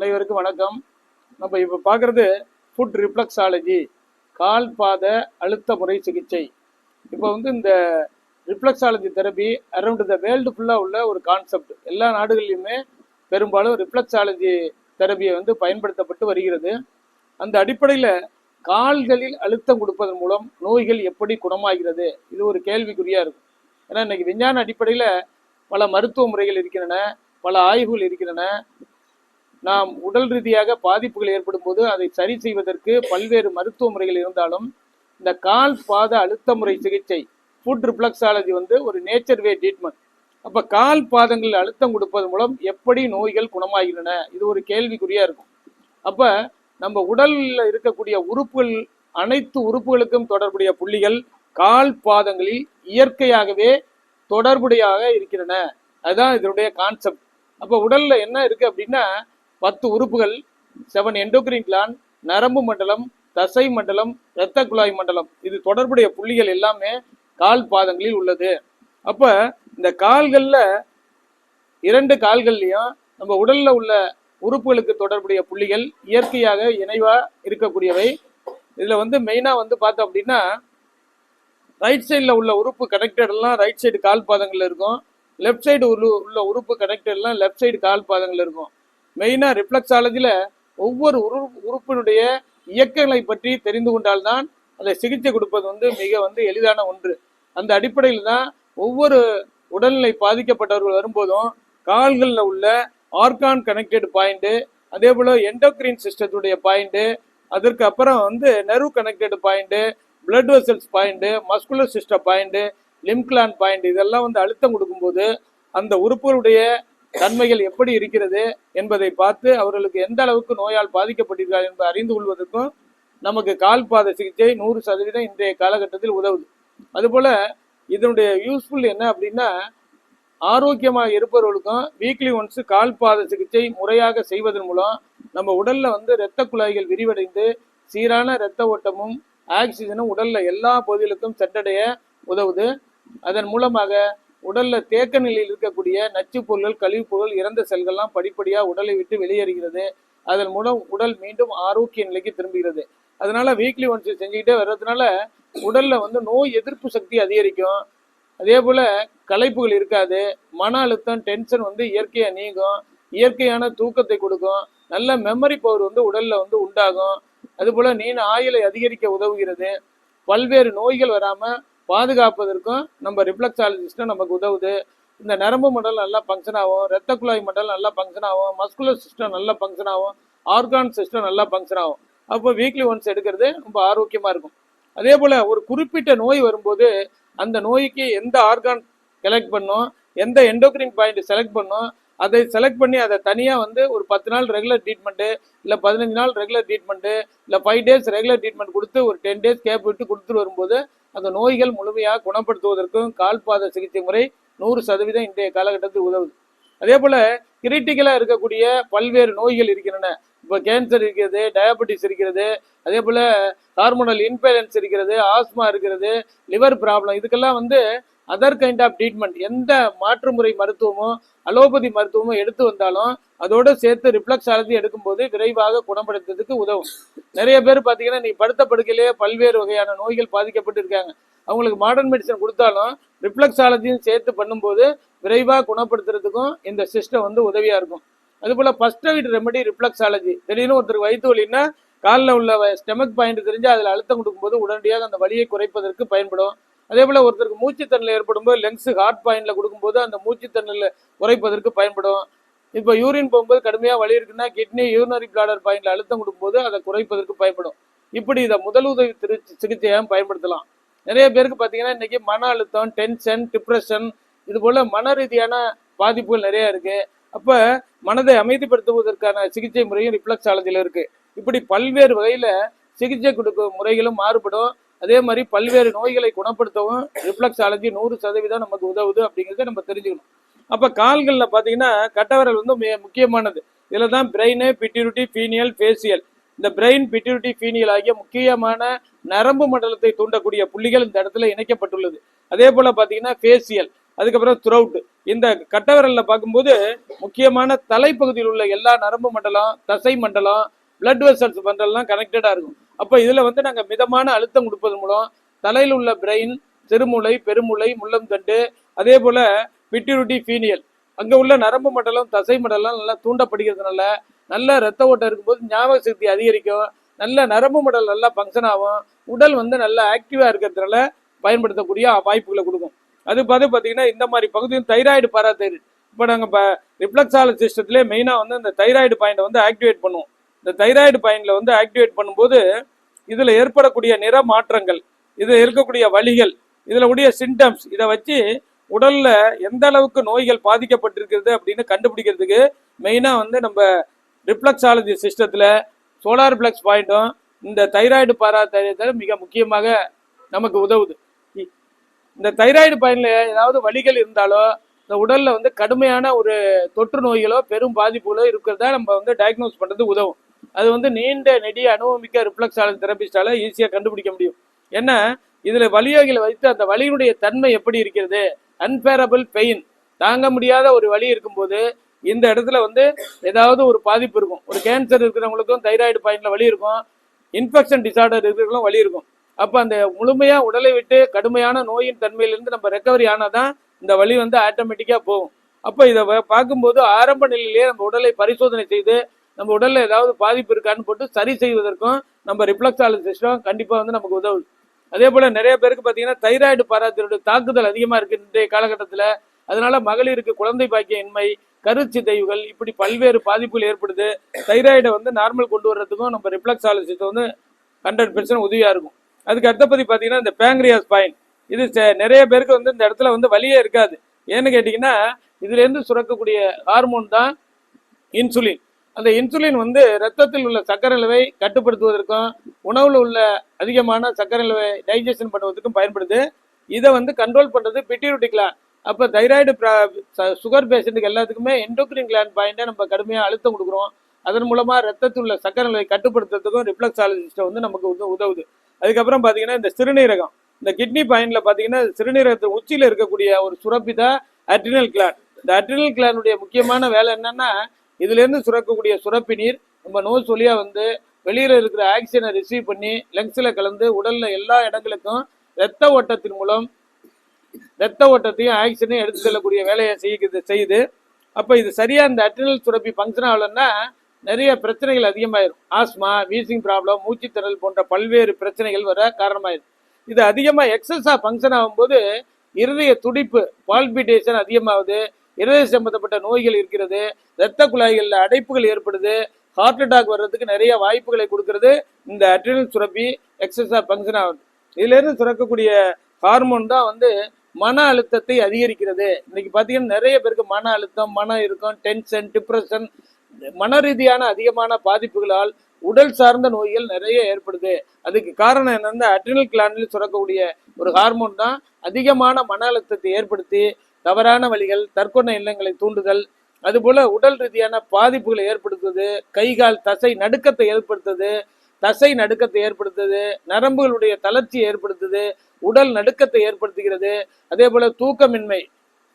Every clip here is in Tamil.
அனைவருக்கும் வணக்கம். நம்ம இப்போ பார்க்குறது ஃபுட் ரிஃப்ளக்ஸாலஜி கால் பாத அழுத்த முறை சிகிச்சை. இப்போ வந்து இந்த reflexology therapy around the world ஃபுல்லாக உள்ள ஒரு கான்செப்ட் எல்லா நாடுகள்லையுமே பெரும்பாலும் ரிஃப்ளக்ஸாலஜி தெரப்பியை வந்து பயன்படுத்தப்பட்டு வருகிறது. அந்த அடிப்படையில் கால்களில் அழுத்தம் கொடுப்பதன் மூலம் நோய்கள் எப்படி குணமாகிறது? இது ஒரு கேள்விக்குறியாக இருக்கும். ஏன்னா இன்னைக்கு விஞ்ஞான அடிப்படையில் பல மருத்துவ முறைகள் இருக்கின்றன பல ஆய்வுகள் இருக்கின்றன. நாம் உடல் ரீதியாக பாதிப்புகள் ஏற்படும் போது அதை சரி செய்வதற்கு பல்வேறு மருத்துவ முறைகள் இருந்தாலும் இந்த கால் பாத அழுத்த முறை சிகிச்சை ஃபுட் ரிப்ளக்ஸாலஜி வந்து ஒரு நேச்சர் வே ட்ரீட்மெண்ட் அப்போ கால் பாதங்களில் அழுத்தம் கொடுப்பதன் மூலம் எப்படி நோய்கள் குணமாகின்றன? இது ஒரு கேள்விக்குறியா இருக்கும். அப்போ நம்ம உடலில் இருக்கக்கூடிய உறுப்புகள் அனைத்து உறுப்புகளுக்கும் தொடர்புடைய புள்ளிகள் கால் பாதங்களில் இயற்கையாகவே தொடர்புடையாக இருக்கின்றன. அதுதான் இதனுடைய கான்செப்ட் அப்போ உடலில் என்ன இருக்கு அப்படின்னா பத்து உறுப்புகள் செவன் எண்டோக்ரின் கிளான் நரம்பு மண்டலம் தசை மண்டலம் இரத்த குழாய் மண்டலம். இது தொடர்புடைய புள்ளிகள் எல்லாமே கால் பாதங்களில் உள்ளது. அப்ப இந்த கால்களில் இரண்டு கால்கள்லையும் நம்ம உடல்ல உள்ள உறுப்புகளுக்கு தொடர்புடைய புள்ளிகள் இயற்கையாக இணைவா இருக்கக்கூடியவை. இதுல வந்து மெயினா வந்து பார்த்தோம் அப்படின்னா ரைட் சைடில் உள்ள உறுப்பு கனெக்டட்லாம் ரைட் சைடு கால் பாதங்கள்ல இருக்கும். லெஃப்ட் சைடு உள்ள உறுப்பு கனெக்டட்லாம் லெஃப்ட் சைடு கால் பாதங்கள்ல இருக்கும். மெயினாக ரிஃப்ளக்ஸாலஜியில் ஒவ்வொரு உரு உறுப்பினுடைய இயக்கங்களை பற்றி தெரிந்து கொண்டால்தான் அதை சிகிச்சை கொடுப்பது வந்து மிக வந்து எளிதான ஒன்று. அந்த அடிப்படையில் தான் ஒவ்வொரு உடல்நிலை பாதிக்கப்பட்டவர்கள் வரும்போதும் கால்களில் உள்ள ஆர்கான் கனெக்டட் பாயிண்ட்டு அதே போல் எண்டோக்ரீன் சிஸ்டத்துடைய பாயிண்ட்டு அதற்கு அப்புறம் வந்து nerve connected point blood vessels point muscular system point lymph gland point இதெல்லாம் வந்து அழுத்தம் கொடுக்கும்போது அந்த உறுப்புகளுடைய தன்மைகள் எப்படி இருக்கிறது என்பதை பார்த்து அவர்களுக்கு எந்த அளவுக்கு நோயால் பாதிக்கப்பட்டிருக்கிறார் என்பதை அறிந்து கொள்வதற்கும் நமக்கு கால் பாத சிகிச்சை நூறு சதவீதம் இன்றைய காலகட்டத்தில் உதவுது. அதுபோல இதனுடைய யூஸ்ஃபுல் என்ன அப்படின்னா ஆரோக்கியமாக இருப்பவர்களுக்கும் வீக்லி ஒன்ஸ் கால் பாத சிகிச்சை முறையாக செய்வதன் மூலம் நம்ம உடல்ல வந்து இரத்த குழாய்கள் விரிவடைந்து சீரான இரத்த ஓட்டமும் ஆக்சிஜனும் உடல்ல எல்லா பகுதிகளுக்கும் சென்றடைய உதவுது. அதன் மூலமாக உடல்ல தேக்க நிலையில் இருக்கக்கூடிய நச்சு பொருள்கள் கழிவுப் பொருள் இறந்த செல்கள்லாம் படிப்படியா உடலை விட்டு வெளியேறுகிறது. அதன் மூலம் உடல் மீண்டும் ஆரோக்கிய நிலைக்கு திரும்புகிறது. அதனால வீக்லி ஒன்ஸ் செஞ்சுக்கிட்டே வர்றதுனால உடல்ல வந்து நோய் எதிர்ப்பு சக்தி அதிகரிக்கும். அதே போல களைப்புகள் இருக்காது. மன அழுத்தம் டென்ஷன் வந்து இயற்கையா நீங்கும். இயற்கையான தூக்கத்தை கொடுக்கும். நல்ல மெமரி பவர் வந்து உடல்ல வந்து உண்டாகும். அதுபோல நீண்ட ஆயுளை அதிகரிக்க உதவுகிறது. பல்வேறு நோய்கள் வராமல் பாதுகாப்பதற்கும் நம்ம ரிஃப்ளக்ஸாலஜிஸ்ட்டும் நமக்கு உதவுது. இந்த நரம்பு மண்டலம் நல்லா ஃபங்க்ஷன் ஆகும் ரத்த குழாய் மண்டலம் நல்லா ஃபங்க்ஷன் ஆகும் மஸ்குலர் சிஸ்டம் நல்லா ஃபங்க்ஷன் ஆகும் ஆர்கான் சிஸ்டம் நல்லா ஃபங்க்ஷன் ஆகும். அப்போ வீக்லி ஒன்ஸ் எடுக்கிறது ரொம்ப ஆரோக்கியமாக இருக்கும். அதே போல் ஒரு குறிப்பிட்ட நோய் வரும்போது அந்த நோய்க்கு எந்த ஆர்கான் செலக்ட் பண்ணும் எந்த எண்டோக்ரின் பாயிண்ட் செலக்ட் பண்ணும் அதை செலக்ட் பண்ணி அதை தனியாக வந்து ஒரு பத்து நாள் ரெகுலர் ட்ரீட்மெண்ட்டு இல்லை பதினஞ்சு நாள் ரெகுலர் ட்ரீட்மெண்ட்டு இல்லை ஃபைவ் டேஸ் ரெகுலர் ட்ரீட்மெண்ட் கொடுத்து ஒரு டென் டேஸ் கேப் விட்டு கொடுத்துட்டு வரும்போது அந்த நோய்கள் முழுமையாக குணப்படுத்துவதற்கும் கால்பாத சிகிச்சை முறை நூறு சதவீதம் இன்றைய காலகட்டத்தில் உதவுது. அதே போல கிரிட்டிக்கலாக இருக்கக்கூடிய பல்வேறு நோய்கள் இருக்கின்றன. இப்போ கேன்சர் இருக்கிறது டயபெட்டிஸ் இருக்கிறது அதே போல ஹார்மோனல் இன்பேலன்ஸ் இருக்கிறது ஆஸ்மா இருக்கிறது லிவர் ப்ராப்ளம் இதுக்கெல்லாம் வந்து அதர் கைண்ட் ஆஃப் ட்ரீட்மெண்ட் எந்த மாற்று முறை மருத்துவமோ அலோபதி மருத்துவமோ எடுத்து வந்தாலும் அதோட சேர்த்து ரிஃப்ளக்ஸாலஜி எடுக்கும்போது விரைவாக குணப்படுத்துறதுக்கு உதவும். நிறைய பேர் பார்த்தீங்கன்னா நீ படுத்த படுக்கையிலேயே பல்வேறு வகையான நோய்கள் பாதிக்கப்பட்டு இருக்காங்க. அவங்களுக்கு மாடர்ன் மெடிசன் கொடுத்தாலும் ரிஃப்ளக்ஸாலஜியும் சேர்த்து பண்ணும்போது விரைவாக குணப்படுத்துறதுக்கும் இந்த சிஸ்டம் வந்து உதவியாக இருக்கும். அதுபோல் ஃபர்ஸ்ட் எய்ட் ரெமெடி ரிஃப்ளக்ஸாலஜி திடீர்னு ஒருத்தருக்கு வயிற்று வலின்னா காலில் உள்ள ஸ்டெமக் பாயிண்ட் தெரிஞ்சு அதில் அழுத்தம் கொடுக்கும்போது உடனடியாக அந்த வலியை குறைப்பதற்கு பயன்படும். அதே போல் ஒருத்தருக்கு மூச்சுத்தண்ணல் ஏற்படும் போது லெங்ஸு ஹார்ட் பாயிண்டில் கொடுக்கும்போது அந்த மூச்சுத்தண்ணல் குறைப்பதற்கு பயன்படும். இப்போ யூரின் போகும்போது கடுமையாக வலி இருக்குன்னா கிட்னி யூரினரி பிளாடர் பாயிண்டில் அழுத்தம் கொடுக்கும்போது அதை குறைப்பதற்கு பயன்படும். இப்படி இதை முதலுதவி திரு சிகிச்சையாக பயன்படுத்தலாம். நிறைய பேருக்கு பார்த்தீங்கன்னா இன்னைக்கு மன அழுத்தம் டென்ஷன் டிப்ரெஷன் இது போல் மன ரீதியான பாதிப்புகள் நிறைய இருக்குது அப்போ மனதை அமைதிப்படுத்துவதற்கான சிகிச்சை முறையும் ரிஃப்ளக்ஸாலஜியில் இருக்குது இப்படி பல்வேறு வகையில் சிகிச்சை கொடுக்கும் முறைகளும் மாறுபடும். அதே மாதிரி பல்வேறு நோய்களை குணப்படுத்தவும் ரிஃப்ளக்ஸாலஜி நூறு சதவீதம் நமக்கு உதவுது அப்படிங்கிறத நம்ம தெரிஞ்சுக்கணும். அப்ப கால்களில் பார்த்தீங்கன்னா கட்டவரல் வந்து மிக முக்கியமானது. இதில் தான் பிரெயின் பிட்யூரிட்டி ஃபீனியல் ஃபேசியல் இந்த பிரெயின் பிட்யூரிட்டி ஃபீனியல் ஆகிய முக்கியமான நரம்பு மண்டலத்தை தூண்டக்கூடிய புள்ளிகள் இந்த இடத்துல இணைக்கப்பட்டுள்ளது. அதே போல பார்த்தீங்கன்னா ஃபேசியல் அதுக்கப்புறம் த்ரோட் இந்த கட்டவரலில் பார்க்கும்போது முக்கியமான தலைப்பகுதியில் உள்ள எல்லா நரம்பு மண்டலம் தசை மண்டலம் பிளட் வெசல்ஸ் மண்டலம்லாம் கனெக்டடா இருக்கும். அப்போ இதில் வந்து நாங்கள் மிதமான அழுத்தம் கொடுப்பதன் மூலம் தலையில் உள்ள பிரெயின் சிறுமூளை பெருமூளை முள்ளம் தண்டு அதே போல் பிட்யூரிட்டி ஃபீனியல் அங்கே உள்ள நரம்பு மண்டலம் தசை மண்டலம் நல்லா தூண்டப்படுகிறதுனால நல்ல ரத்த ஓட்டம் இருக்கும்போது ஞாபக சக்தி அதிகரிக்கும். நல்ல நரம்பு மண்டலம் நல்லா ஃபங்க்ஷன் ஆகும். உடல் வந்து நல்லா ஆக்டிவாக இருக்கிறதுனால பயன்படுத்தக்கூடிய வாய்ப்புகளை கொடுக்கும். அது பார்த்து பார்த்தீங்கன்னா இந்த மாதிரி பகுதியும் தைராய்டு பாராதைராய்டு இப்போ நாங்கள் இப்போ ரிஃப்ளக்ஸால சிஸ்டத்திலே மெயினாக வந்து இந்த தைராய்டு பாயிண்டை வந்து ஆக்டிவேட் பண்ணுவோம். இந்த தைராய்டு பாயிண்ட்ல வந்து ஆக்டிவேட் பண்ணும்போது இதில் ஏற்படக்கூடிய நிற மாற்றங்கள் இதில் இருக்கக்கூடிய வழிகள் இதில் உடைய சிம்டம்ஸ் இதை வச்சு உடலில் எந்த அளவுக்கு நோய்கள் பாதிக்கப்பட்டிருக்கிறது அப்படின்னு கண்டுபிடிக்கிறதுக்கு மெயினாக வந்து நம்ம ரிப்ளக்ஸாலஜி சிஸ்டத்தில் சோலார் பிளக்ஸ் பாயிண்ட்டும் இந்த தைராய்டு பாரா பாராதைராய்டு மிக முக்கியமாக நமக்கு உதவுது. இந்த தைராய்டு பயனில் ஏதாவது வலிகள் இருந்தாலோ இந்த உடலில் வந்து கடுமையான ஒரு தொற்று நோய்களோ பெரும் பாதிப்புகளோ இருக்கிறதா நம்ம வந்து டயக்னோஸ் பண்ணுறது உதவும். அது வந்து நீண்ட நெடிய அனுபவமிக்க ரிஃப்ளக்ஸாலஜி தெரபிஸ்டால ஈஸியாக கண்டுபிடிக்க முடியும். ஏன்னா இதில் வலியோகிகளை வைத்து அந்த வலியினுடைய தன்மை எப்படி இருக்கிறது? அன்பேரபிள் பெயின் தாங்க முடியாத ஒரு வலி இருக்கும்போது இந்த இடத்துல வந்து ஏதாவது ஒரு பாதிப்பு இருக்கும். ஒரு கேன்சர் இருக்கிறவங்களுக்கும் தைராய்டு பாயிண்ட்ல வலி இருக்கும். இன்ஃபெக்ஷன் டிசார்டர் இருக்கிறவங்களும் வலி இருக்கும். அப்போ அந்த முழுமையாக உடலை விட்டு கடுமையான நோயின் தன்மையிலிருந்து நம்ம ரெக்கவரி ஆனாதான் இந்த வலி வந்து ஆட்டோமேட்டிக்காக போகும். அப்போ இதை வ- பார்க்கும்போது ஆரம்ப நிலையிலேயே நம்ம உடலை பரிசோதனை செய்து நம்ம உடல்ல ஏதாவது பாதிப்பு இருக்கான்னு போட்டு சரி செய்வதற்கும் நம்ம ரிஃப்ளக்ஸாலஜி சிஸ்டம் கண்டிப்பா வந்து நமக்கு உதவுது அதே போல நிறைய பேருக்கு பாத்தீங்கன்னா தைராய்டு பாராத்தினுடைய தாக்குதல் அதிகமா இருக்கு இன்றைய காலகட்டத்துல. அதனால மகளிருக்கு குழந்தை பாக்கிய இன்மை கருச்சிதைவுகள் இப்படி பல்வேறு பாதிப்புகள் ஏற்படுது. தைராய்டை வந்து நார்மல் கொண்டு வர்றதுக்கும் நம்ம ரிஃப்ளக்ஸாலஜிஸ்ட் வந்து ஹண்ட்ரட் பெர்சன்ட் உதவியா இருக்கும். அதுக்கு அடுத்தபடி பாத்தீங்கன்னா இந்த பேங்க்ரியாஸ் பாயிண்ட் இது நிறைய பேருக்கு வந்து இந்த இடத்துல வந்து வழியே இருக்காது. ஏன்னு கேட்டீங்கன்னா இதுல இருந்து சுரக்கக்கூடிய ஹார்மோன் தான் இன்சுலின் அந்த இன்சுலின் வந்து ரத்தத்தில் உள்ள சர்க்கரை அளவை கட்டுப்படுத்துவதற்கும் உணவில் உள்ள அதிகமான சர்க்கரை அளவை டைஜஷன் பண்ணுவதற்கும் பயன்படுது. இதை வந்து கண்ட்ரோல் பண்ணுறது பிட்யூரிட்டி அப்போ தைராய்டு சுகர் பேஷண்ட்டுக்கு எல்லாத்துக்குமே எண்டோக்ரின் கிளான் பாயிண்டை நம்ம கடுமையாக அழுத்தம் கொடுக்குறோம். அதன் மூலமாக ரத்தத்தில் உள்ள சர்க்கரை அளவை கட்டுப்படுத்துறதுக்கும் ரிஃப்ளக்ஸாலஜிஸ்ட் வந்து நமக்கு வந்து உதவுது. அதுக்கப்புறம் பார்த்தீங்கன்னா இந்த சிறுநீரகம். இந்த கிட்னி பாயிண்டில் பார்த்தீங்கன்னா சிறுநீரகத்தின் உச்சியில் இருக்கக்கூடிய ஒரு சுரப்பி தான் அட்ரினல் கிளான் இந்த அட்ரினல் கிளானுடைய முக்கியமான வேலை என்னன்னா இதுலேருந்து சுரக்கக்கூடிய சுரப்பி நீர் நம்ம நோய் சொல்லியாக வந்து வெளியில் இருக்கிற ஆக்சிஜனை ரிசீவ் பண்ணி லங்ஸ்ல கலந்து உடலில் எல்லா இடங்களுக்கும் இரத்த ஓட்டத்தின் மூலம் இரத்த ஓட்டத்தையும் ஆக்சிஜனையும் எடுத்து செல்லக்கூடிய வேலையை செய்கிறது செய்யுது. அப்போ இது சரியாக இந்த அட்ரினல் சுரப்பி ஃபங்க்ஷன் ஆகலைன்னா நிறைய பிரச்சனைகள் அதிகமாயிரும். ஆஸ்மா வீசிங் ப்ராப்ளம் மூச்சுத்திறல் போன்ற பல்வேறு பிரச்சனைகள் வர காரணமாயிரும். இது அதிகமாக எக்ஸஸாக ஃபங்க்ஷன் ஆகும்போது இருதய துடிப்பு பால்பிட்டேஷன் அதிகமாகுது. இருதய சம்பந்தப்பட்ட நோய்கள் இருக்கிறது இரத்த குழாய்களில் அடைப்புகள் ஏற்படுது ஹார்ட் அட்டாக் வர்றதுக்கு நிறைய வாய்ப்புகளை கொடுக்கறது. இந்த அட்ரினல் சுரப்பி எக்ஸசா ஃபங்க்ஷன் ஆகுது இதுலேருந்து சுரக்கக்கூடிய ஹார்மோன் தான் வந்து மன அழுத்தத்தை அதிகரிக்கிறது. இன்னைக்கு பார்த்தீங்கன்னா நிறைய பேருக்கு மன அழுத்தம் மனம் இருக்கும் டென்ஷன் டிப்ரெஷன் மன ரீதியான அதிகமான பாதிப்புகளால் உடல் சார்ந்த நோய்கள் நிறைய ஏற்படுது. அதுக்கு காரணம் என்னன்னா அட்ரினல் கிளாண்டில் சுரக்கக்கூடிய ஒரு ஹார்மோன் தான் அதிகமான மன அழுத்தத்தை ஏற்படுத்தி தவறான வழிகள் தற்கொலை இல்லங்களை தூண்டுதல் அதுபோல உடல் ரீதியான பாதிப்புகளை ஏற்படுத்துவது கை கால் தசை நடுக்கத்தை ஏற்படுத்துது தசை நடுக்கத்தை ஏற்படுத்துது நரம்புகளுடைய தளர்ச்சியை ஏற்படுத்துது உடல் நடுக்கத்தை ஏற்படுத்துகிறது அதே போல தூக்கமின்மை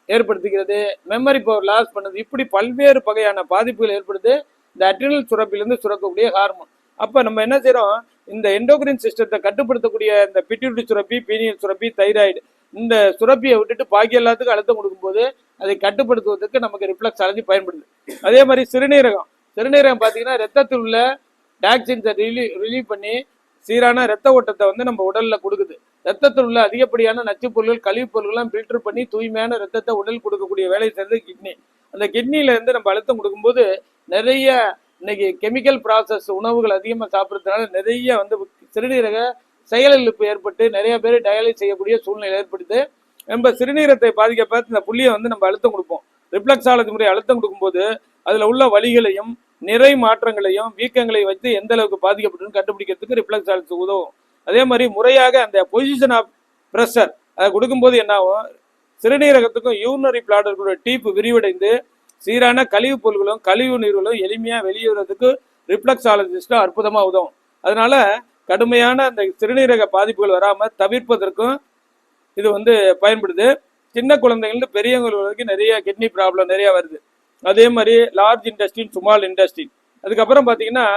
ஏற்படுத்துகிறது மெமரி பவர் லாஸ் பண்ணுது இப்படி பல்வேறு வகையான பாதிப்புகள் ஏற்படுது இந்த அட்ரினல் சுரப்பிலிருந்து சுரக்கக்கூடிய ஹார்மோன் அப்ப நம்ம என்ன செய்யறோம் இந்த எண்டோகிரின் சிஸ்டத்தை கட்டுப்படுத்தக்கூடிய இந்த பிட்யூட்டி சுரப்பி பீனியல் சுரப்பி தைராய்டு இந்த சுரப்பியை விட்டுட்டு பாக்கி எல்லாத்துக்கும் அழுத்தம் கொடுக்கும்போது அதை கட்டுப்படுத்துவதற்கு நமக்கு ரிஃப்ளக்ஸ் அலர்ஜி பயன்படுது. அதே மாதிரி சிறுநீரகம். சிறுநீரகம் பார்த்தீங்கன்னா ரத்தத்தில் உள்ள டாக்ஸின்ஸை ரிலீவ் ரிலீவ் பண்ணி சீரான ரத்த ஓட்டத்தை வந்து நம்ம உடலில் கொடுக்குது. ரத்தத்தில் உள்ள அதிகப்படியான நச்சுப் பொருட்கள் கழிவுப் பொருட்கள்லாம் ஃபில்டர் பண்ணி தூய்மையான ரத்தத்தை உடல் கொடுக்கக்கூடிய வேலையை சேர்ந்தது கிட்னி அந்த கிட்னியிலேருந்து நம்ம அழுத்தம் கொடுக்கும்போது நிறைய இன்னைக்கு கெமிக்கல் ப்ராசஸ் உணவுகள் அதிகமாக சாப்பிட்றதுனால நிறைய வந்து சிறுநீரக செயலிழப்பு ஏற்பட்டு நிறைய பேர் டயாலிஸ் செய்யக்கூடிய சூழ்நிலை ஏற்படுது. நம்ம சிறுநீரத்தை பாதிக்க பார்த்து இந்த புள்ளியை வந்து நம்ம அழுத்தம் கொடுப்போம். ரிப்ளக்ஸாலஜி முறை அழுத்தம் கொடுக்கும்போது அதில் உள்ள வழிகளையும் நிறை மாற்றங்களையும் வீக்கங்களையும் வச்சு எந்த அளவுக்கு பாதிக்கப்பட்டுன்னு கண்டுபிடிக்கிறதுக்கு ரிப்ளக்ஸாலஜி உதவும். அதே மாதிரி முறையாக அந்த பொசிஷன் ஆஃப் ப்ரெஷர் அதை கொடுக்கும்போது என்ன ஆகும் சிறுநீரகத்துக்கும் யூனரி பிளாடர்களுடைய டீப்பு விரிவடைந்து சீரான கழிவுப் பொருள்களும் கழிவு நீர்களும் எளிமையாக வெளியேறதுக்கு ரிப்ளக்ஸாலஜிஸ்ட்டும் அற்புதமாக உதவும். அதனால கடுமையான அந்த சிறுநீரக பாதிப்புகள் வராமல் தவிர்ப்பதற்கும் இது வந்து பயன்படுது. சின்ன குழந்தைங்கள்ந்து பெரியவங்க வரைக்கும் நிறைய கிட்னி ப்ராப்ளம் நிறைய வருது. அதே மாதிரி லார்ஜ் இண்டஸ்ட்ரின் ஸ்மால் இண்டஸ்ட்ரி அதுக்கப்புறம் பார்த்தீங்கன்னா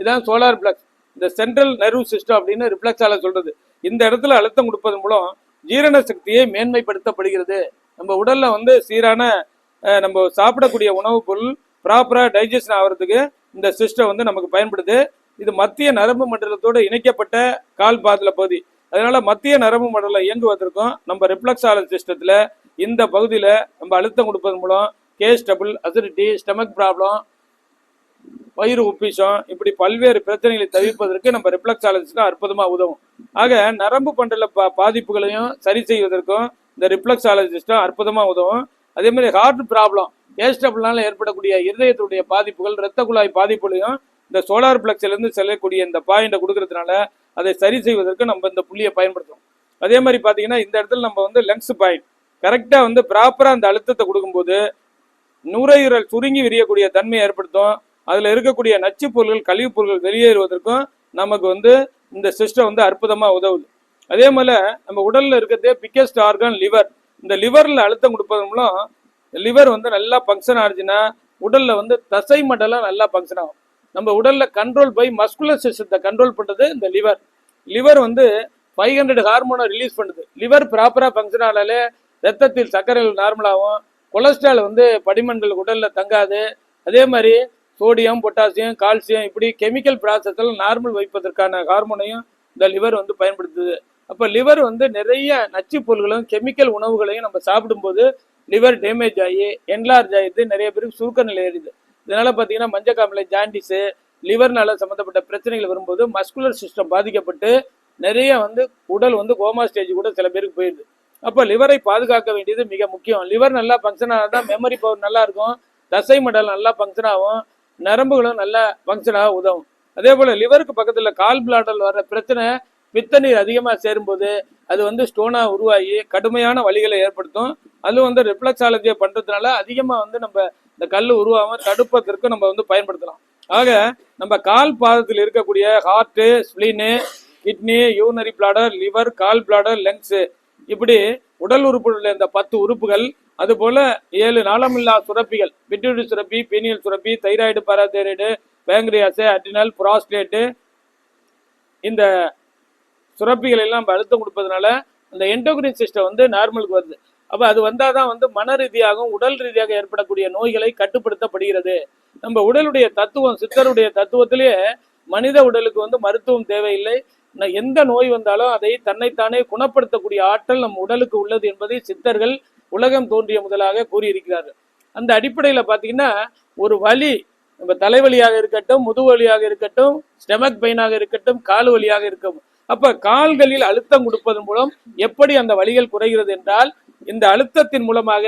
இதான் சோலார் பிளக்ஸ் இந்த சென்ட்ரல் நர்வ் சிஸ்டம் அப்படின்னு ரிஃப்ளெக்ஸால சொல்றது. இந்த இடத்துல அழுத்தம் கொடுப்பதன் மூலம் ஜீரண சக்தியை மேன்மைப்படுத்தப்படுகிறது. நம்ம உடல்ல வந்து சீரான நம்ம சாப்பிடக்கூடிய உணவுப் பொருள் ப்ராப்பரா டைஜஷன் ஆகிறதுக்கு இந்த சிஸ்டம் வந்து நமக்கு பயன்படுது. இது மத்திய நரம்பு மண்டலத்தோடு இணைக்கப்பட்ட கால் பாதல பகுதி. அதனால மத்திய நரம்பு மண்டலம் இயங்குவதற்கும் நம்ம ரிப்ளக்ஸாலஜி சிஸ்டத்துல இந்த பகுதியில நம்ம அழுத்தம் கொடுப்பதன் மூலம் gas double acidity stomach problem வயிறு உப்பிஷம் இப்படி பல்வேறு பிரச்சனைகளை தவிர்ப்பதற்கு நம்ம ரிஃப்ளெக்ஸாலஜிஸ்ட் அற்புதமாக உதவும். ஆக நரம்பு மண்டல பா பாதிப்புகளையும் சரி செய்வதற்கும் இந்த ரிப்ளக்ஸாலஜிஸ்டும் அற்புதமாக உதவும். அதே மாதிரி ஹார்ட் ப்ராப்ளம் கேஸ்டபிள்னால ஏற்படக்கூடிய இருதயத்துடைய பாதிப்புகள் இரத்த குழாய் பாதிப்புகளையும் இந்த சோலார் இருந்து செல்லக்கூடிய இந்த பாயிண்டை கொடுக்கறதுனால அதை சரி செய்வதற்கு நம்ம இந்த புள்ளியை பயன்படுத்துவோம் அதே மாதிரி பார்த்தீங்கன்னா இந்த இடத்துல நம்ம வந்து லெங்ஸ் பாயிண்ட் கரெக்டாக வந்து ப்ராப்பராக அந்த அழுத்தத்தை கொடுக்கும்போது நுரையீரல் சுருங்கி விரியக்கூடிய தன்மையை ஏற்படுத்தும். அதில் இருக்கக்கூடிய நச்சு பொருள்கள் கழிவுப் பொருள்கள் வெளியேறுவதற்கும் நமக்கு வந்து இந்த சிஸ்டம் வந்து அற்புதமாக உதவுது. அதே போல் நம்ம உடலில் இருக்கிறதே பிக்கஸ்ட் ஆர்கன் லிவர் இந்த லிவரில் அழுத்தம் கொடுப்பதன் மூலம் லிவர் வந்து நல்லா ஃபங்க்ஷன் ஆச்சுன்னா உடலில் வந்து தசை மண்டலம் நல்லா ஃபங்க்ஷன் ஆகும். நம்ம உடலில் கண்ட்ரோல் பை மஸ்குலர் சிஸ்டத்தை கண்ட்ரோல் பண்ணுறது இந்த லிவர் லிவர் வந்து ஃபைவ் ஹண்ட்ரட் ஹார்மோனை ரிலீஸ் பண்ணுது. லிவர் ப்ராப்பராக ஃபங்க்ஷன் ஆனாலே ரத்தத்தில் சர்க்கரைகள் நார்மலாகும் கொலஸ்ட்ரால் வந்து படிமண்கள் உடலில் தங்காது. அதே மாதிரி சோடியம் பொட்டாசியம் கால்சியம் இப்படி கெமிக்கல் ப்ராசஸில் நார்மல் வைப்பதற்கான ஹார்மோனையும் இந்த லிவர் வந்து பயன்படுத்துது. அப்போ லிவர் வந்து நிறைய நச்சுப் பொருள்களும் கெமிக்கல் உணவுகளையும் நம்ம சாப்பிடும்போது லிவர் டேமேஜ் ஆகி என்லார்ஜ் ஆகிடுது நிறைய பேருக்கு சுருக்க நிலை ஏறிது இதனால பார்த்தீங்கன்னா மஞ்சக்காமலை ஜாண்டிஸு லிவர்னால சம்மந்தப்பட்ட பிரச்சனைகள் வரும்போது மஸ்குலர் சிஸ்டம் பாதிக்கப்பட்டு நிறைய வந்து உடல் வந்து கோமா ஸ்டேஜ் கூட சில பேருக்கு போயிடுது அப்போ லிவரை பாதுகாக்க வேண்டியது மிக முக்கியம். லிவர் நல்லா ஃபங்க்ஷன் ஆனால் தான் மெமரி பவர் நல்லா இருக்கும். தசை மண்டலம் நல்லா ஃபங்க்ஷன் ஆகும். நரம்புகளும் நல்லா ஃபங்க்ஷன் ஆக உதவும். அதே போல் லிவருக்கு பக்கத்தில் கால் பிளாடல் வர பிரச்சனை பித்தநீர் அதிகமாக சேரும்போது அது வந்து ஸ்டோனாக உருவாகி கடுமையான வலிகளை ஏற்படுத்தும். அதுவும் வந்து ரிப்ளக்ஸாலஜியை பண்ணுறதுனால அதிகமாக வந்து நம்ம இந்த கல் உருவாம தடுப்பதற்கு நம்ம வந்து பயன்படுத்தலாம். ஆக நம்ம கால் பாதத்தில் இருக்கக்கூடிய heart spleen kidney urinary bladder liver gall bladder lungs இப்படி உடல் உறுப்புகளில் இந்த பத்து உறுப்புகள் அதுபோல ஏழு நாளமில்லா சுரப்பிகள் பிட்யூடி சுரப்பி பீனியல் சுரப்பி thyroid parathyroid pancreas adrenal prostate இந்த சுரப்பிகள் எல்லாம் நம்ம அழுத்தம் கொடுப்பதுனால அந்த என்டோக்ரின் சிஸ்டம் வந்து நார்மலுக்கு வருது. அப்போ அது வந்தால் தான் வந்து மன ரீதியாகவும் உடல் ரீதியாக ஏற்படக்கூடிய நோய்களை கட்டுப்படுத்தப்படுகிறது. நம்ம உடலுடைய தத்துவம் சித்தருடைய தத்துவத்திலேயே மனித உடலுக்கு வந்து மருத்துவம் தேவையில்லை. எந்த நோய் வந்தாலும் அதை தன்னைத்தானே குணப்படுத்தக்கூடிய ஆற்றல் நம் உடலுக்கு உள்ளது என்பதை சித்தர்கள் உலகம் தோன்றிய முதலாக கூறியிருக்கிறார்கள். அந்த அடிப்படையில் பார்த்தீங்கன்னா ஒரு வலி நம்ம தலைவலியாக இருக்கட்டும் முதுவலியாக இருக்கட்டும் ஸ்டெமக் பெயினாக இருக்கட்டும் கால் வலியாக இருக்கட்டும் அப்ப கால்களில் அழுத்தம் கொடுப்பதன் மூலம் எப்படி அந்த வலிகள் குறைகிறது என்றால் இந்த அழுத்தத்தின் மூலமாக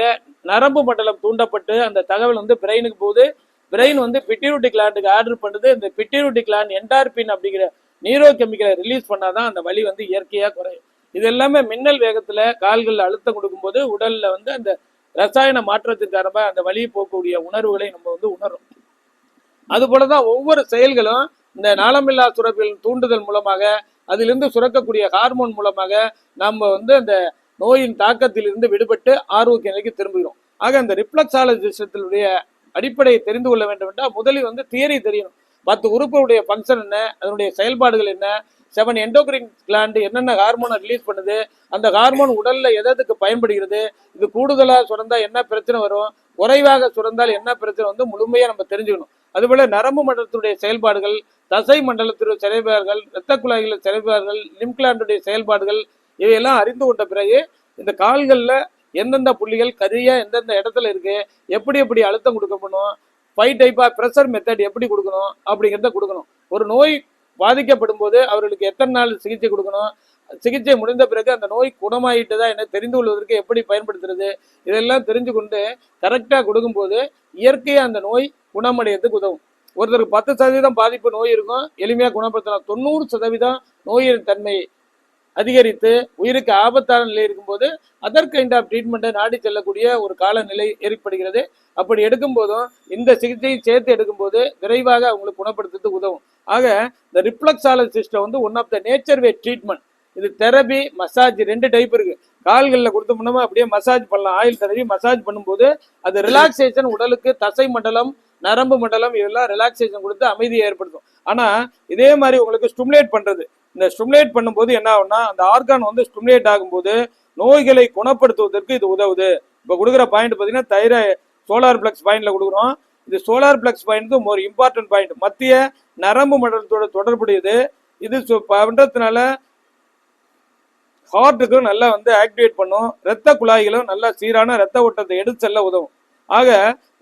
நரம்பு மண்டலம் தூண்டப்பட்டு அந்த தகவல் வந்து பிரெயினுக்கு போகுது. பிரெயின் வந்து பிட்டியூட்டி கிளாண்டுக்கு ஆர்டர் பண்ணுது. இந்த பிட்டியூட்டி கிளாண்ட் என்டார்பின் அப்படிங்கிற நீரோ கெமிக்கலை ரிலீஸ் பண்ணாதான் அந்த வலி வந்து இயற்கையாக குறையும். இது எல்லாமே மின்னல் வேகத்துல கால்களில் அழுத்தம் கொடுக்கும்போது உடல்ல வந்து அந்த ரசாயன மாற்றத்தின் காரணமா அந்த வலியை போகக்கூடிய உணர்வுகளை நம்ம வந்து உணரும் அது போலதான் ஒவ்வொரு செயல்களும் இந்த நாளமில்லா சுரப்பில் தூண்டுதல் மூலமாக அதிலிருந்து சுரக்கக்கூடிய ஹார்மோன் மூலமாக நம்ம வந்து அந்த நோயின் தாக்கத்திலிருந்து விடுபட்டு ஆரோக்கிய நிலைக்கு திரும்புகிறோம். ஆக அந்த ரிப்ளக்ஸாலஜிஸ்டத்தினுடைய அடிப்படையை தெரிந்து கொள்ள வேண்டும் என்றால் முதலில் வந்து தியரி தெரியணும். பத்து உறுப்புடைய ஃபங்க்ஷன் என்ன? அதனுடைய செயல்பாடுகள் என்ன? செவன் எண்டோக்ரின் கிளாண்டு என்னென்ன ஹார்மோனை ரிலீஸ் பண்ணுது? அந்த ஹார்மோன் உடலில் எதற்கு பயன்படுகிறது? இது கூடுதலாக சுரந்தால் என்ன பிரச்சனை வரும்? குறைவாக சுரந்தால் என்ன பிரச்சனை வந்து முழுமையாக நம்ம தெரிஞ்சுக்கணும். அதுபோல நரம்பு மண்டலத்துடைய செயல்பாடுகள் தசை மண்டலத்துடைய செயல்பாடுகள் இரத்த குழாய்களின் செயல்பாடுகள் லிம்கிளாண்டுடைய செயல்பாடுகள் இவையெல்லாம் அறிந்து கொண்ட பிறகு இந்த கால்கள்ல எந்தெந்த புள்ளிகள் கரியா எந்தெந்த இடத்துல இருக்கு எப்படி எப்படி அழுத்தம் கொடுக்கணும் five type of pressure method எப்படி கொடுக்கணும் அப்படிங்கிறத கொடுக்கணும். ஒரு நோய் பாதிக்கப்படும் போது அவர்களுக்கு எத்தனை நாள் சிகிச்சை கொடுக்கணும் சிகிச்சை முடிந்த பிறகு அந்த நோய் குணமாயிட்டதா என தெரிந்து கொள்வதற்கு எப்படி பயன்படுத்துறது இதெல்லாம் தெரிஞ்சு கொண்டு கரெக்டாக கொடுக்கும்போது இயற்கையாக அந்த நோய் குணமடையிறதுக்கு உதவும். ஒருத்தருக்கு பத்து சதவீதம் பாதிப்பு நோய் இருக்கும் எளிமையாக குணப்படுத்தலாம். தொண்ணூறு சதவீதம் நோயின் தன்மை அதிகரித்து உயிருக்கு ஆபத்தான நிலை இருக்கும்போது அதர் கைண்ட் ஆஃப் ட்ரீட்மெண்ட்டை நாடி செல்லக்கூடிய ஒரு காலநிலை ஏற்படுகிறது. அப்படி எடுக்கும்போதும் இந்த சிகிச்சையை சேர்த்து எடுக்கும்போது விரைவாக அவங்களுக்கு குணப்படுத்துறதுக்கு உதவும். ஆக இந்த ரிப்ளக்ஸாலஜி சிஸ்டம் வந்து one of the nature way treatment இது தெரபி மசாஜ் ரெண்டு டைப் இருக்கு. கால்களில் கொடுத்தோம்னா அப்படியே மசாஜ் பண்ணலாம். ஆயில் தடவி மசாஜ் பண்ணும்போது அது ரிலாக்ஸேஷன் உடலுக்கு தசை மண்டலம் நரம்பு மண்டலம் இதெல்லாம் ரிலாக்ஸேஷன் கொடுத்து அமைதியை ஏற்படுத்தும். ஆனால் இதே மாதிரி உங்களுக்கு ஸ்டிமுலேட் பண்ணுறது இந்த ஸ்டிமுலேட் பண்ணும்போது என்ன ஆகும்னா அந்த ஆர்கான் வந்து ஸ்டிமுலேட் ஆகும்போது நோய்களை குணப்படுத்துவதற்கு இது உதவுது. இப்போ கொடுக்குற பாயிண்ட் பார்த்தீங்கன்னா தைர சோலார் பிளக்ஸ் பாயிண்டில் கொடுக்குறோம். இது சோலார் பிளக்ஸ் பாயிண்ட் ஒரு இம்பார்ட்டன்ட் பாயிண்ட் மத்திய நரம்பு மண்டலத்தோட தொடர்புடையது. இது சு- ஹார்ட்டுக்கும் நல்லா வந்து ஆக்டிவேட் பண்ணும். ரத்த குழாய்களும் நல்லா சீரான ரத்த ஓட்டத்தை எடுத்து செல்ல உதவும். ஆக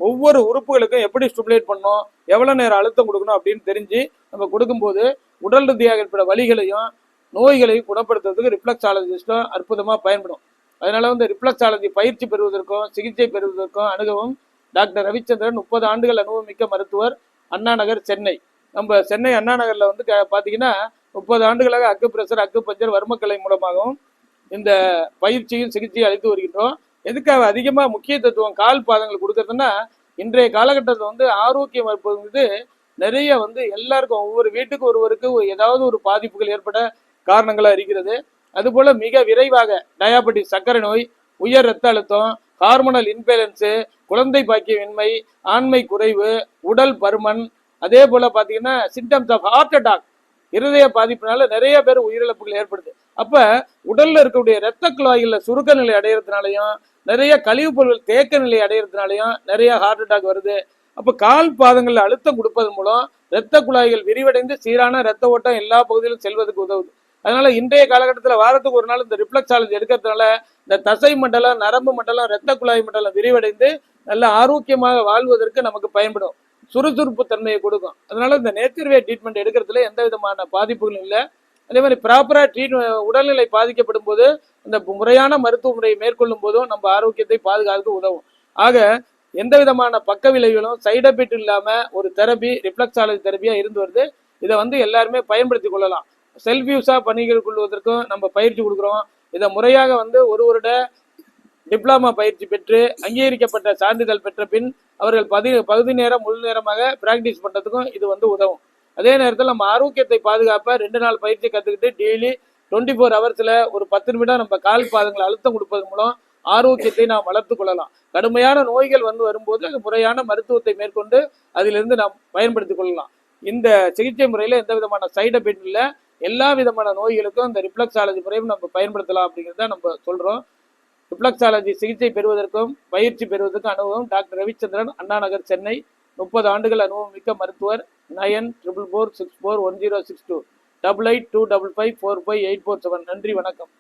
ஒவ்வொரு உறுப்புகளுக்கும் எப்படி ஸ்டிமுலேட் பண்ணணும் எவ்வளோ நேரம் அழுத்தம் கொடுக்கணும் அப்படின்னு தெரிஞ்சு நம்ம கொடுக்கும்போது உடல் ரீதியாக ஏற்பட வலிகளையும் நோய்களையும் குணப்படுத்துறதுக்கு ரிஃப்ளெக்ஸாலஜிஸ்டும் அற்புதமாக பயன்படும். அதனால வந்து ரிஃப்ளக்ஸாலஜி பயிற்சி பெறுவதற்கும் சிகிச்சை பெறுவதற்கும் அணுகவும் டாக்டர் ரவிச்சந்திரன் முப்பது ஆண்டுகள் அனுபவமிக்க மருத்துவர் அண்ணா நகர் சென்னை. நம்ம சென்னை அண்ணாநகரில் வந்து பார்த்தீங்கன்னா முப்பது ஆண்டுகளாக அக்கு பிரஷர் அக்கு பஞ்சர் வர்மக்கலை மூலமாகவும் இந்த பயிற்சியும் சிகிச்சையும் அளித்து வருகின்றோம். எதுக்காக அதிகமாக முக்கியத்துவம் கால் பாதங்கள் கொடுக்கறதுன்னா இன்றைய காலகட்டத்தில் வந்து ஆரோக்கியம் இருப்பது வந்து நிறைய வந்து எல்லாருக்கும் ஒவ்வொரு வீட்டுக்கு ஒருவருக்கு ஒரு- ஏதாவது ஒரு பாதிப்புகள் ஏற்பட காரணங்களாக இருக்கிறது. அதுபோல் மிக விரைவாக டயாபெட்டிஸ் சர்க்கரை நோய் உயர் ரத்த அழுத்தம் ஹார்மோனல் இன்பேலன்ஸு குழந்தை பாக்கியமின்மை ஆண்மை குறைவு உடல் பருமன் அதே போல் பார்த்தீங்கன்னா சிம்டம்ஸ் ஆஃப் ஹார்ட் அட்டாக் இருதய பாதிப்பினால நிறைய பேர் உயிரிழப்புகள் ஏற்படுது. அப்ப உடல்ல இருக்கக்கூடிய ரத்த குழாய்களில் சுருக்க நிலை அடையிறதுனாலையும் நிறைய கழிவுப் பொருட்கள் தேக்க நிலை அடையிறதுனாலையும் நிறைய ஹார்ட் அட்டாக் வருது. அப்ப கால் பாதங்கள்ல அழுத்தம் கொடுப்பதன் மூலம் இரத்த குழாய்கள் விரிவடைந்து சீரான இரத்த ஓட்டம் எல்லா பகுதியிலும் செல்வதற்கு உதவுது. அதனால இன்றைய காலகட்டத்தில் வாரத்துக்கு ஒரு நாள் இந்த ரிஃப்ளெக்ஸாலஜி எடுக்கிறதுனால இந்த தசை மண்டலம் நரம்பு மண்டலம் இரத்த குழாய் மண்டலம் விரிவடைந்து நல்ல ஆரோக்கியமாக வாழ்வதற்கு நமக்கு பயன்படும். சுறுசுறுப்பு தன்மையை கொடுக்கும். அதனால இந்த நேச்சர்வே ட்ரீட்மெண்ட் எடுக்கிறதுல எந்த விதமான பாதிப்புகளும் இல்லை. அதே மாதிரி ப்ராப்பரா ட்ரீட் உடல்நிலை பாதிக்கப்படும் போது இந்த முறையான மருத்துவ முறையை மேற்கொள்ளும் போதும் நம்ம ஆரோக்கியத்தை பாதுகாக்க உதவும். ஆக எந்த விதமான பக்க விளைவுகளும் சைடு எஃபெக்ட் இல்லாம ஒரு தெரபி ரிஃப்ளக்ஸாலஜி தெரபியா இருந்து வருது. இதை வந்து எல்லாருமே பயன்படுத்தி கொள்ளலாம். செல்ஃப் யூஸாக பணிகள் கொள்வதற்கும் நம்ம பயிற்சி கொடுக்குறோம். இதை முறையாக வந்து ஒரு வருட டிப்ளமா பயிற்சி பெற்று அங்கீகரிக்கப்பட்ட சான்றிதழ் பெற்ற பின் அவர்கள் பதி பகுதி நேரம் முழு நேரமாக பிராக்டிஸ் பண்றதுக்கும் இது வந்து உதவும். அதே நேரத்தில் நம்ம ஆரோக்கியத்தை பாதுகாப்ப ரெண்டு நாள் பயிற்சி கத்துக்கிட்டு டெய்லி டுவெண்ட்டி ஃபோர் ஹவர்ஸில் ஒரு பத்து நிமிடம் நம்ம கால் பாதங்களை அழுத்தம் கொடுப்பதன் மூலம் ஆரோக்கியத்தை நாம் வளர்த்து கொள்ளலாம். கடுமையான நோய்கள் வந்து வரும்போது அது முறையான மருத்துவத்தை மேற்கொண்டு அதிலிருந்து நாம் பயன்படுத்திக் கொள்ளலாம். இந்த சிகிச்சை முறையில எந்த விதமான சைடு எஃபெக்ட் இல்லை எல்லா விதமான நோய்களுக்கும் இந்த ரிஃப்ளெக்ஸாலஜி முறையும் நம்ம பயன்படுத்தலாம் அப்படிங்கிறத நம்ம சொல்றோம். ரிஃப்ளெக்ஸாலஜி சிகிச்சை பெறுவதற்கும் பயிற்சி பெறுவதற்கும் அனுபவம் டாக்டர் ரவிச்சந்திரன் அண்ணா நகர் சென்னை. முப்பது ஆண்டுகள் அனுபவம் மிக்க மருத்துவர். Nine triple four six four one zero six two double eight two double five four five eight four seven நன்றி வணக்கம்.